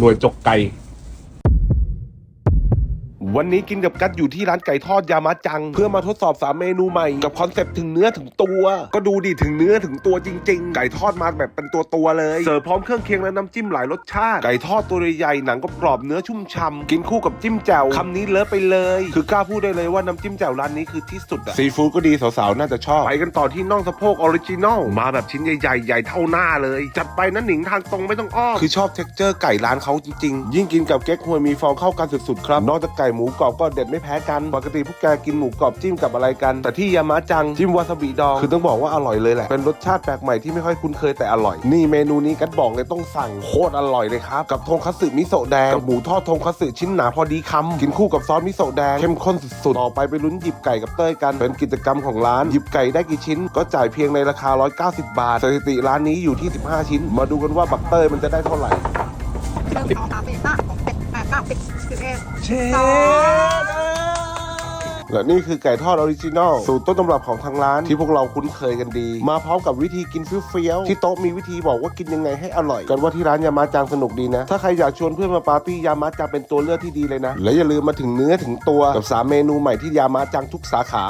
หน่วยจกไก่ วันนี้กินกับกัดอยู่ที่ร้านไก่ทอดยามาจัง เพื่อมาทดสอบสามเมนูใหม่กับคอนเซปต์ถึงเนื้อถึงตัว ก็ดูดิถึงเนื้อถึงตัวจริง ๆ ไก่ทอดมาแบบเป็นตัวตัวเลยเสิร์ฟพร้อมเครื่องเคียงและน้ำจิ้มหลายรสชาติ ไก่ทอดตัวใหญ่ๆหนังก็กรอบเนื้อชุ่มฉ่ำกินคู่กับจิ้มแจ่วคำนี้เลิฟไปเลย คือกล้าพูดได้เลยว่าน้ำจิ้มแจ่วร้านนี้คือที่สุดอะซีฟู้ดก็ดีสาวๆน่าจะชอบไปกันต่อที่น่องสะโพกออริจินอลมาแบบชิ้นใหญ่ๆใหญ่เท่าหน้าเลย จัดไปนะหนิงทางตรงไม่ต้องอ้อมคือชอบเท็กเจอร์ไก่ร้านเขาจริงๆ ยิ่งกินกับเก๊กฮวยมีฟองเข้ากันสุดๆครับนอกจากไก่หมููกรอบก็เด็ดไม่แพ้กัน ปกติพวกแกกินหมูกรอบจิ้มกับอะไรกัน แต่ที่ยามาจังจิ้มวาซาบิดองคือต้องบอกว่าอร่อยเลยแหละ เป็นรสชาติแปลกใหม่ที่ไม่ค่อยคุ้นเคยแต่อร่อย นี่เมนูนี้กัดบอกเลยต้องสั่งโคตรอร่อยเลยครับ กับทงคัตสึมิโซะแดงกับหมูทอดทงคัตสึชิ้นหนาพอดีคำกินคู่กับซอสมิโซะแดงเข้มข้นสุดๆต่อไปไปลุ้นหยิบไก่กับเต้ยกันเป็นกิจกรรมของร้านหยิบไก่ได้กี่ชิ้น ก็จ่ายเพียงในราคา 190 บาทสถิติร้านนี้อยู่ที่ 15 ชิ้น มาดูกันว่าบักเต้ยมันจะได้เท่าไหร่หนึ่งสองสามสี่ห้า สิบสิบเอ็ดเชและนี่คือไก่ทอดออริจินอลสูตรต้นตำรับของทางร้านที่พวกเราคุ้นเคยกันดี มาพร้อมกับวิธีกินเฟี้ยวๆที่โต๊ะมีวิธีบอกว่ากินยังไงให้อร่อย กันว่าที่ร้านยามาจังสนุกดีนะ ถ้าใครอยากชวนเพื่อนมาปาร์ตี้ยามาจังเป็นตัวเลือกที่ดีเลยนะ และอย่าลืมมาถึงเนื้อถึงตัวกับสามเมนูใหม่ที่ยามาจังทุกสาขา